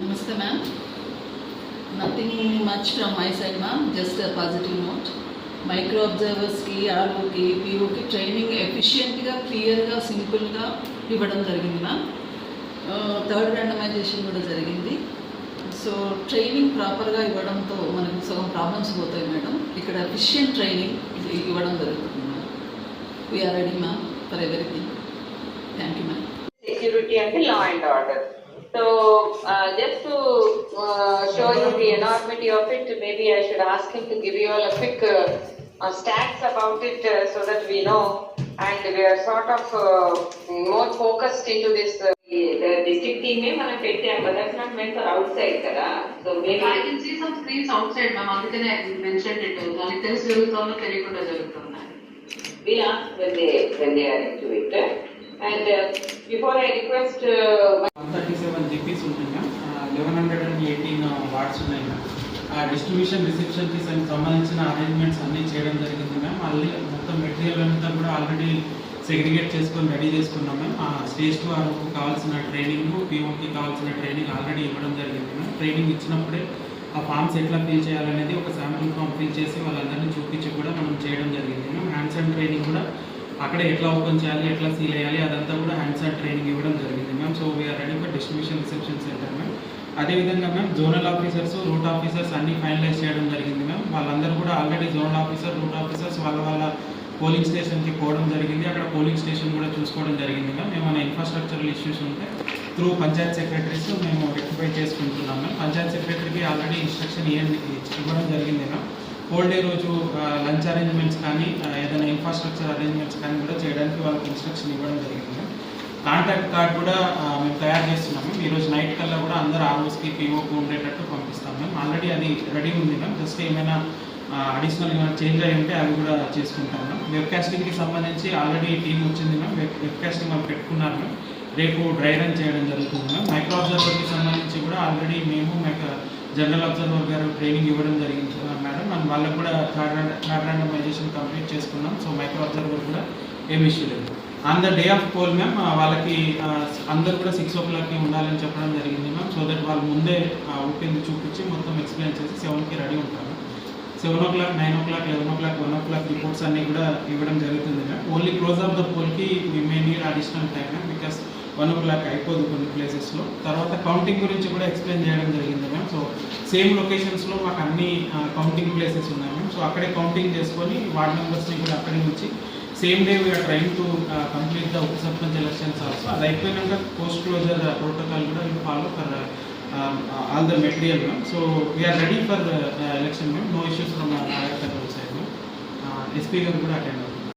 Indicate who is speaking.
Speaker 1: నమస్తే ma'am nothing much from my side ma'am just positive note micro అబ్జర్వర్స్కి ఆర్ఓకి పిఓకి training ఎఫిషియెంట్గా క్లియర్గా సింపుల్గా ఇవ్వడం జరిగింది మ్యామ్ థర్డ్ ర్యాండమైజేషన్ కూడా జరిగింది. సో ట్రైనింగ్ ప్రాపర్గా ఇవ్వడంతో మనకు సగం ప్రాబ్లమ్స్ పోతాయి మేడం ఇక్కడ ఎఫిషియెంట్ ట్రైనింగ్ ఇవ్వడం జరుగుతుంది ma'am we are ready ma'am for everything thank you
Speaker 2: ma'am security అంటే law and order. So, uh, just to uh, show you the enormity of it, maybe I should ask him to give you all a quick uh, uh, stats about it uh, so that we know. And we are sort of uh, more focused into this. Uh, the district team ఏ మనం పెట్టాం but that's not meant for outside కదా so maybe
Speaker 3: I can see some screens outside, ma'am, అందుకనే I mentioned it, వాళ్ళకి తెలిసి జరుగుతుందో తెలియకుండా జరుగుతుందా
Speaker 2: we ask when they when they are into it And before I request
Speaker 4: one thirty seven GPs ఉన్నాయి ma'am eleven hundred and eighteen wards ఉన్నాయి ma'am ఆ distribution రిసెప్షన్కి సంబంధించిన అరేంజ్మెంట్స్ అన్నీ చేయడం జరిగింది మ్యామ్ మళ్ళీ మొత్తం మెటీరియల్ అంతా కూడా ఆల్రెడీ సెగ్రిగేట్ చేసుకొని రెడీ చేసుకున్నాం మ్యామ్ ఆ స్టేజ్ టూ ఆర్కు కావాల్సిన ట్రైనింగ్ పిఓకి కావాల్సిన ట్రైనింగ్ ఆల్రెడీ ఇవ్వడం జరిగింది మ్యామ్ ట్రైనింగ్ ఇచ్చినప్పుడే ఆ ఫామ్స్ ఎట్లా ఫిల్ చేయాలనేది ఒక శాంపుల్ ఫామ్ ఫిల్ చేసి వాళ్ళందరినీ చూపించి కూడా మనం చేయడం జరిగింది మ్యామ్ హ్యాండ్స్ అండ్ ట్రైనింగ్ కూడా అక్కడ ఎట్లా ఓపెన్ చేయాలి ఎట్లా సీల్ వేయాలి అదంతా కూడా హ్యాండ్స్ అండ్ ట్రైనింగ్ ఇవ్వడం జరిగింది ma'am so we are ready for distribution reception centre ma'am అదేవిధంగా ma'am zonal officers route officers అన్ని ఫైనలైజ్ చేయడం జరిగింది మ్యామ్ వాళ్ళందరూ కూడా already zonal officer route officers వాళ్ళ వాళ్ళ పోలింగ్ స్టేషన్కి పోవడం జరిగింది. అక్కడ పోలింగ్ స్టేషన్ కూడా చూసుకోవడం జరిగింది మ్యామ్ ఏమైనా ఇన్ఫ్రాస్ట్రక్చరల్ ఇష్యూస్ ఉంటే త్రూ పంచాయత్ సెక్రటరీస్ మేము రెక్టిఫై చేసుకుంటున్నాం మ్యామ్ పంచాయత్ సెక్రటరీకి ఆల్రెడీ ఇన్స్ట్రక్షన్ ఇవ్వండి ఇవ్వడం జరిగింది మ్యామ్ హోల్ డే రోజు లంచ్ అరేంజ్మెంట్స్ కానీ ఏదైనా ఇన్ఫ్రాస్ట్రక్చర్ అరేంజ్మెంట్స్ కానీ కూడా చేయడానికి వాళ్ళకి ఇన్స్ట్రక్షన్ ఇవ్వడం జరిగింది. కాంటాక్ట్ కార్డ్ కూడా మేము తయారు చేస్తున్నాము ఈరోజు నైట్ కల్లా కూడా అందరు ఆర్ఓస్కి పీఓకి ఉండేటట్టు పంపిస్తాం మేము. ఆల్రెడీ అది రెడీ ఉంది మ్యామ్ జస్ట్ ఏమైనా అడిషనల్ ఏమైనా చేంజ్ అయ్యి ఉంటే అవి కూడా చేసుకుంటాం మ్యామ్ వెబ్కాస్టింగ్కి సంబంధించి ఆల్రెడీ టీం వచ్చింది మ్యామ్ వెబ్ వెబ్ కాస్టింగ్ వాళ్ళు పెట్టుకున్నారు మ్యామ్ రేపు డ్రై రన్ చేయడం జరుగుతుంది మ్యామ్ మైక్రో అబ్జర్వర్కి సంబంధించి కూడా ఆల్రెడీ మేము జనరల్ అబ్జర్వర్ గారు ట్రైనింగ్ ఇవ్వడం జరిగింది. వాళ్ళకు కూడా థర్డ్ థర్డ్ ర్యాండమైజేషన్ కంప్లీట్ చేసుకున్నాం. సో మైక్రో అబ్జర్వర్ కూడా ఏమి ఇష్యూ లేదు. On the day of poll ma'am వాళ్ళకి అందరు కూడా సిక్స్ ఓ క్లాక్కి ఉండాలని చెప్పడం జరిగింది మ్యామ్ సో దట్ వాళ్ళు ముందే ఊపింది చూపించి మొత్తం ఎక్స్ప్లెయిన్ చేసి సెవెన్కి రెడీ ఉంటారు. Seven o'clock nine o'clock eleven o'clock one o'clock reports అన్నీ కూడా ఇవ్వడం జరుగుతుంది ma'am only close of the పోల్కి we may need additional time ma'am because one o'clock అయిపోదు కొన్ని ప్లేసెస్లో తర్వాత కౌంటింగ్ గురించి కూడా ఎక్స్ప్లెయిన్ చేయడం జరిగింది మ్యామ్ సో సేమ్ లొకేషన్స్లో మాకు అన్ని కౌంటింగ్ ప్లేసెస్ ఉన్నాయి మ్యామ్ సో అక్కడే కౌంటింగ్ చేసుకొని వార్డ్ మెంబర్స్ని కూడా అక్కడి నుంచి same day we are train to complete the ఉప సర్పంచ్ ఎలక్షన్స్ ఆల్సో అది అయిపోయినాక పోస్ట్ క్లోజర్ ప్రోటోకాల్ కూడా follow for all the material ma'am so we are ready for election ma'am no issues from Nayak side ma'am SP గారు కూడా attend